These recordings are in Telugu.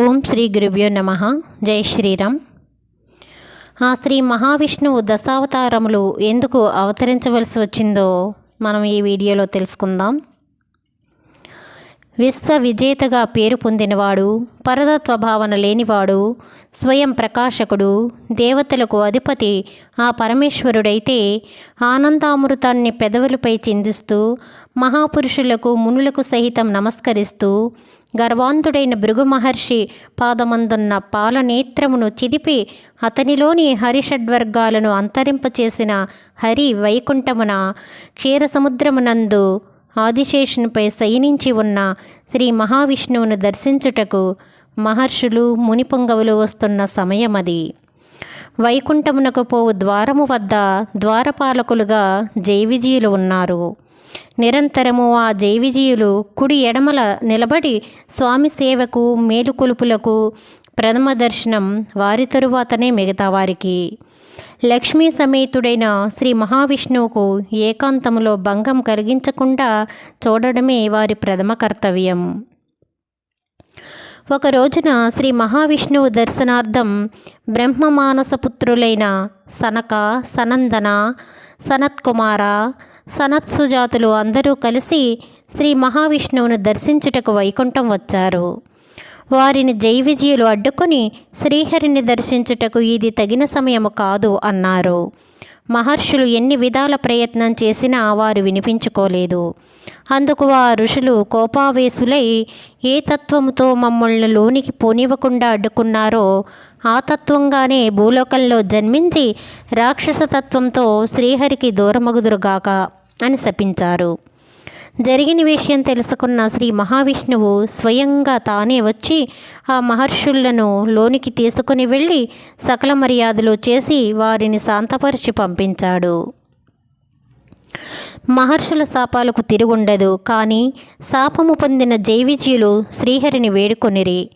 ఓం శ్రీ గురుభ్యో నమ. జై శ్రీరామ్. ఆ శ్రీ మహావిష్ణువు దశావతారములు ఎందుకు అవతరించవలసి వచ్చిందో మనం ఈ వీడియోలో తెలుసుకుందాం. విశ్వ విజేతగా పేరు పొందినవాడు పరతత్వ భావన లేనివాడు స్వయం ప్రకాశకుడు దేవతలకు అధిపతి ఆ పరమేశ్వరుడైతే ఆనందామృతాన్ని పెదవులపై చిందిస్తూ మహాపురుషులకు మునులకు సహితం నమస్కరిస్తూ గర్వాంతుడైన భృగు మహర్షి పాదమందున్న పాలనేత్రమును చిదిపి అతనిలోని హరిషడ్వర్గాలను అంతరింపచేసిన హరి వైకుంఠమున క్షీరసముద్రమునందు ఆదిశేషునిపై శయనించి ఉన్న శ్రీ మహావిష్ణువును దర్శించుటకు మహర్షులు మునిపొంగవులు వస్తున్న సమయమది. వైకుంఠమునకు పోవు ద్వారము వద్ద ద్వారపాలకులుగా జైవిజీయులు ఉన్నారు. నిరంతరము ఆ జైవిజీయులు కుడి ఎడమల నిలబడి స్వామి సేవకు మేలుకొలుపులకు ప్రథమ దర్శనం వారి తరువాతనే మిగతా వారికి. లక్ష్మీ సమేతుడైన శ్రీ మహావిష్ణువుకు ఏకాంతములో భంగం కలిగించకుండా చూడడమే వారి ప్రథమ కర్తవ్యం. ఒక రోజున శ్రీ మహావిష్ణువు దర్శనార్థం బ్రహ్మమానసపుత్రులైన సనక సనందన సనత్కుమార సనత్సుజాతులు అందరూ కలిసి శ్రీ మహావిష్ణువును దర్శించుటకు వైకుంఠం వచ్చారు. వారిని జై విజయులు అడ్డుకొని శ్రీహరిని దర్శించుటకు ఇది తగిన సమయము కాదు అన్నారు. మహర్షులు ఎన్ని విధాల ప్రయత్నం చేసినా వారు వినిపించుకోలేదు. అందుకు ఆ ఋషులు కోపావేశులై ఏ తత్వముతో మమ్మల్ని లోనికి పోనివ్వకుండా అడ్డుకున్నారో ఆ తత్వంగానే భూలోకంలో జన్మించి రాక్షస తత్వంతో శ్రీహరికి దూరమగుదురుగాక అని శపించారు. జరిగిన విషయం తెలుసుకున్న శ్రీ మహావిష్ణువు స్వయంగా తానే వచ్చి ఆ మహర్షులను లోనికి తీసుకుని వెళ్ళి సకల మర్యాదలు చేసి వారిని శాంతపరిచి పంపించాడు. మహర్షుల శాపాలకు తిరుగుండదు కానీ శాపము పొందిన జైవిజయులు శ్రీహరిని వేడుకొనిరి.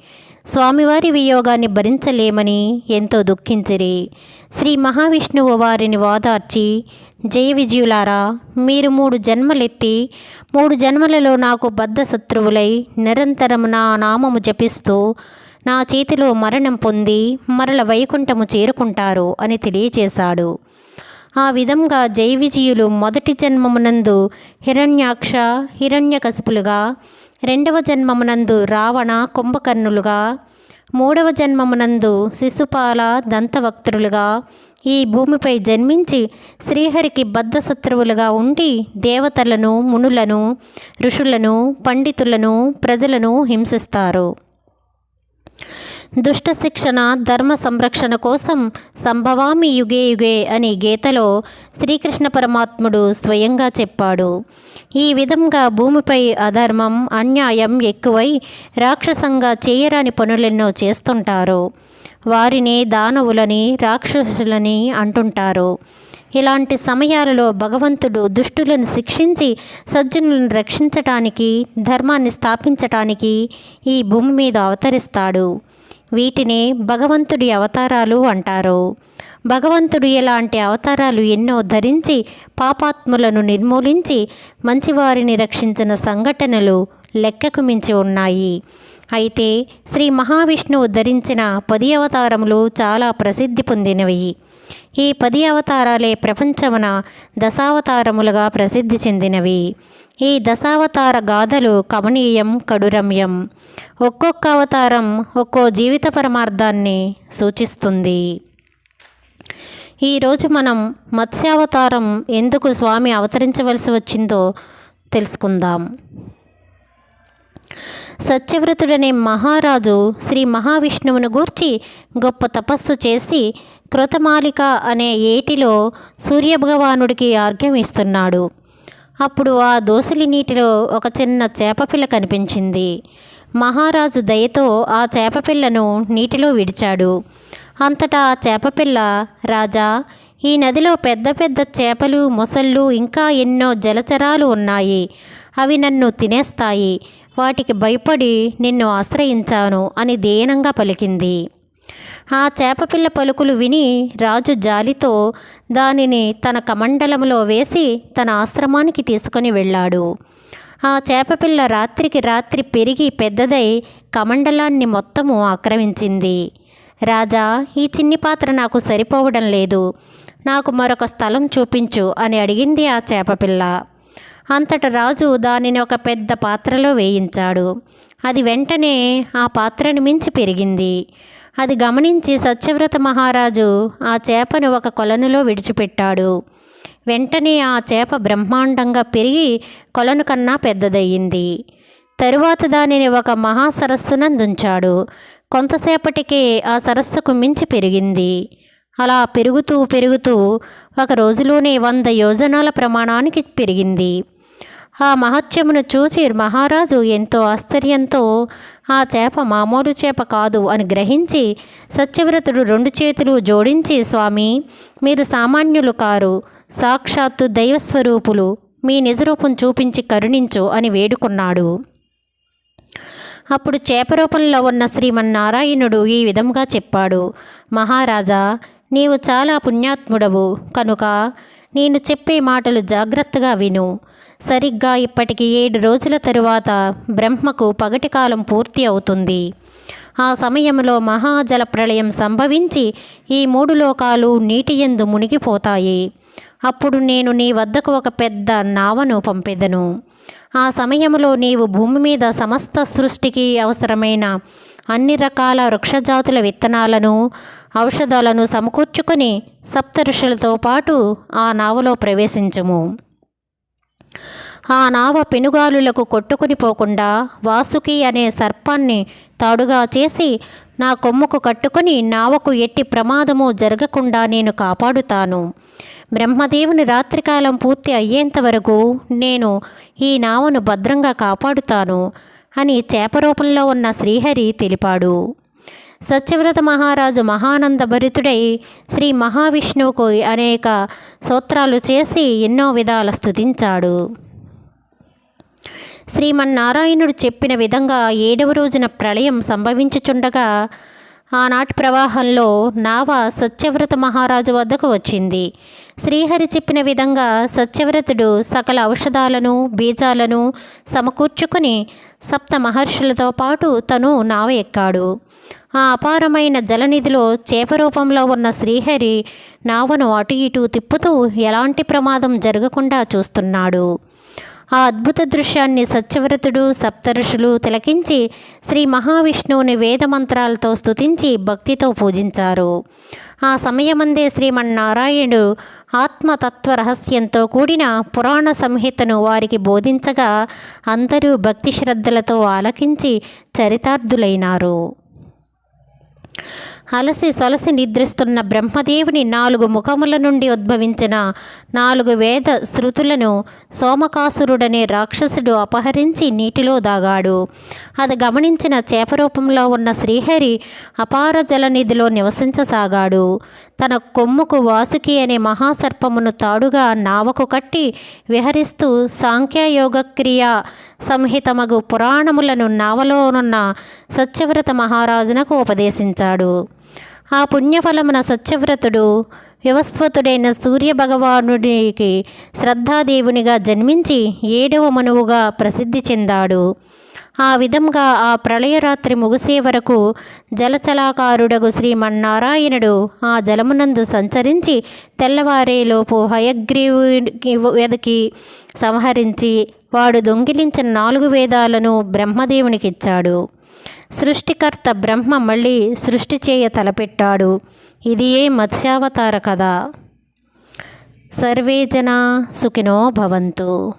స్వామివారి వియోగాన్ని భరించలేమని ఎంతో దుఃఖించిరి. శ్రీ మహావిష్ణువు వారిని వాదార్చి జయ విజయులారా మీరు మూడు జన్మలెత్తి మూడు జన్మలలో నాకు బద్ధ శత్రువులై నిరంతరం నా నామము జపిస్తూ నా చేతిలో మరణం పొంది మరల వైకుంఠము చేరుకుంటారు అని తెలియచేశాడు. ఆ విధంగా జై విజయులు మొదటి జన్మమునందు హిరణ్యాక్ష హిరణ్యకశిపులుగా రెండవ జన్మమునందు రావణ కుంభకర్ణులుగా మూడవ జన్మమునందు శిశుపాల దంతవక్తులుగా ఈ భూమిపై జన్మించి శ్రీహరికి బద్ధశత్రువులుగా ఉండి దేవతలను మునులను ఋషులను పండితులను ప్రజలను హింసిస్తారు. దుష్ట శిక్షణ ధర్మ సంరక్షణ కోసం సంభవామి యుగే యుగే అని గీతలో శ్రీకృష్ణ పరమాత్ముడు స్వయంగా చెప్పాడు. ఈ విధంగా భూమిపై అధర్మం అన్యాయం ఎక్కువై రాక్షసంగా చేయరాని పనులెన్నో చేస్తుంటారు. వారిని దానవులని రాక్షసులని అంటుంటారు. ఇలాంటి సమయాలలో భగవంతుడు దుష్టులను శిక్షించి సజ్జనులను రక్షించటానికి ధర్మాన్ని స్థాపించటానికి ఈ భూమి మీద అవతరిస్తాడు. వీటిని భగవంతుడి అవతారాలు అంటారు. భగవంతుడు ఇలాంటి అవతారాలు ఎన్నో ధరించి పాపాత్ములను నిర్మూలించి మంచివారిని రక్షించిన సంఘటనలు లెక్కకు మించి ఉన్నాయి. అయితే శ్రీ మహావిష్ణువు ధరించిన పది అవతారములు చాలా ప్రసిద్ధి పొందినవి. ఈ పది అవతారాలే ప్రపంచమున దశావతారములుగా ప్రసిద్ధి చెందినవి. ఈ దశావతార గాథలు కమనీయం కడురమ్యం. ఒక్కొక్క అవతారం ఒక్కో జీవిత పరమార్థాన్ని సూచిస్తుంది. ఈరోజు మనం మత్స్యావతారం ఎందుకు స్వామి అవతరించవలసి వచ్చిందో తెలుసుకుందాం. సత్యవ్రతుడనే మహారాజు శ్రీ మహావిష్ణువును గూర్చి గొప్ప తపస్సు చేసి కృతమాలిక అనే ఏటిలో సూర్యభగవానుడికి ఆర్ఘ్యం ఇస్తున్నాడు అప్పుడు ఆ దోసిలి నీటిలో ఒక చిన్న చేపపిల్ల కనిపించింది. మహారాజు దయతో ఆ చేపపిల్లను నీటిలో విడిచాడు. అంతటా ఆ చేపపిల్ల రాజా ఈ నదిలో పెద్ద పెద్ద చేపలు మొసళ్ళు ఇంకా ఎన్నో జలచరాలు ఉన్నాయి. అవి నన్ను తినేస్తాయి. వాటికి భయపడి నిన్ను ఆశ్రయించాను అని దీనంగా పలికింది. ఆ చేపపిల్ల పలుకులు విని రాజు జాలితో దానిని తన కమండలంలో వేసి తన ఆశ్రమానికి తీసుకొని వెళ్ళాడు. ఆ చేపపిల్ల రాత్రికి రాత్రి పెరిగి పెద్దదై కమండలాన్ని మొత్తము ఆక్రమించింది. రాజా ఈ చిన్ని పాత్ర నాకు సరిపోవడం లేదు. నాకు మరొక స్థలం చూపించు అని అడిగింది ఆ చేపపిల్ల అంతట రాజు దానిని ఒక పెద్ద పాత్రలో వేయించాడు. అది వెంటనే ఆ పాత్రను మించి పెరిగింది. అది గమనించి సత్యవ్రత మహారాజు ఆ చేపను ఒక కొలనులో విడిచిపెట్టాడు. వెంటనే ఆ చేప బ్రహ్మాండంగా పెరిగి కొలను కన్నా పెద్దదయ్యింది. తరువాత దానిని ఒక మహాసరస్సునందుంచాడు. కొంతసేపటికే ఆ సరస్సుకు మించి పెరిగింది. అలా పెరుగుతూ పెరుగుతూ ఒక రోజులోనే వంద యోజనాల ప్రమాణానికి పెరిగింది. ఆ మహత్యమును చూచి మహారాజు ఎంతో ఆశ్చర్యంతో ఆ చేప మామూలు చేప కాదు అని గ్రహించి సత్యవ్రతుడు రెండు చేతులు జోడించి స్వామి మీరు సామాన్యులు కారు. సాక్షాత్తు దైవస్వరూపులు. మీ నిజరూపం చూపించి కరుణించు అని వేడుకున్నాడు. అప్పుడు చేపరూపంలో ఉన్న శ్రీమన్నారాయణుడు ఈ విధంగా చెప్పాడు. మహారాజా నీవు చాలా పుణ్యాత్ముడవు. కనుక నేను చెప్పే మాటలు జాగ్రత్తగా విను. సరిగ్గా ఇప్పటికి ఏడు రోజుల తరువాత బ్రహ్మకు పగటి కాలం పూర్తి అవుతుంది. ఆ సమయంలో మహాజల ప్రళయం సంభవించి ఈ మూడు లోకాలు నీటి ఎందు మునిగిపోతాయి. అప్పుడు నేను నీ వద్దకు ఒక పెద్ద నావను పంపెదను. ఆ సమయంలో నీవు భూమి మీద సమస్త సృష్టికి అవసరమైన అన్ని రకాల వృక్షజాతుల విత్తనాలను ఔషధాలను సమకూర్చుకొని సప్త ఋషులతో పాటు ఆ నావలో ప్రవేశించము. ఆ నావ పెనుగాలులకు కొట్టుకుని పోకుండా వాసుకి అనే సర్పాన్ని తాడుగా చేసి నా కొమ్ముకు కట్టుకుని నావకు ఎట్టి ప్రమాదము జరగకుండా నేను కాపాడుతాను. బ్రహ్మదేవుని రాత్రికాలం పూర్తి అయ్యేంత వరకు నేను ఈ నావను భద్రంగా కాపాడుతాను అని చేపరూపంలో ఉన్న శ్రీహరి తెలిపాడు. సత్యవ్రత మహారాజు మహానందభరితుడై శ్రీ మహావిష్ణువుకు అనేక సూత్రాలు చేసి ఎన్నో విధాల స్తుతించాడు. శ్రీమన్నారాయణుడు చెప్పిన విధంగా ఏడవ రోజున ప్రళయం సంభవించుచుండగా ఆనాటి ప్రవాహంలో నావ సత్యవ్రత మహారాజు వద్దకు వచ్చింది. శ్రీహరి చెప్పిన విధంగా సత్యవ్రతుడు సకల ఔషధాలను బీజాలను సమకూర్చుకుని సప్త మహర్షులతో పాటు తను నావ ఎక్కాడు. ఆ అపారమైన జలనిధిలో చేప రూపంలో ఉన్న శ్రీహరి నావను అటు ఇటు తిప్పుతూ ఎలాంటి ప్రమాదం జరగకుండా చూస్తున్నాడు. ఆ అద్భుత దృశ్యాన్ని సత్యవ్రతుడు సప్తఋషులు తిలకించి శ్రీ మహావిష్ణువుని వేదమంత్రాలతో స్తుతించి భక్తితో పూజించారు. ఆ సమయమందే శ్రీమన్నారాయణుడు ఆత్మతత్వ రహస్యంతో కూడిన పురాణ సంహితను వారికి బోధించగా అందరూ భక్తి శ్రద్ధలతో ఆలకించి చరితార్థులైనారు. అలసి సొలసి నిద్రిస్తున్న బ్రహ్మదేవుని నాలుగు ముఖముల నుండి ఉద్భవించిన నాలుగు వేద శృతులను సోమకాసురుడనే రాక్షసుడు అపహరించి నీటిలో దాగాడు. అది గమనించిన చేపరూపంలో ఉన్న శ్రీహరి అపార జలనిధిలో నివసించసాగాడు. తన కొమ్ముకు వాసుకి అనే మహాసర్పమును తాడుగా నావకు కట్టి విహరిస్తూ సాంఖ్యయోగక్రియ సంహితమగు పురాణములను నావలోనున్న సత్యవ్రత మహారాజునకు ఉపదేశించాడు. ఆ పుణ్యఫలమున సత్యవ్రతుడు వివస్వతుడైన సూర్యభగవానుడికి శ్రద్ధాదేవునిగా జన్మించి ఏడవ మనువుగా ప్రసిద్ధి చెందాడు. ఆ విధంగా ఆ ప్రళయరాత్రి ముగిసే వరకు జలచలాకారుడగు శ్రీమన్నారాయణుడు ఆ జలమునందు సంచరించి తెల్లవారేలోపు హయగ్రీవుడికి వెదకి సంహరించి వాడు దొంగిలించిన నాలుగు వేదాలను బ్రహ్మదేవునికిచ్చాడు. సృష్టికర్త బ్రహ్మ మళ్ళీ సృష్టి చేయ తలపెట్టాడు. ఇది ఏ మత్స్యావతార కథ. సర్వే జనా సుఖినో భవంతు.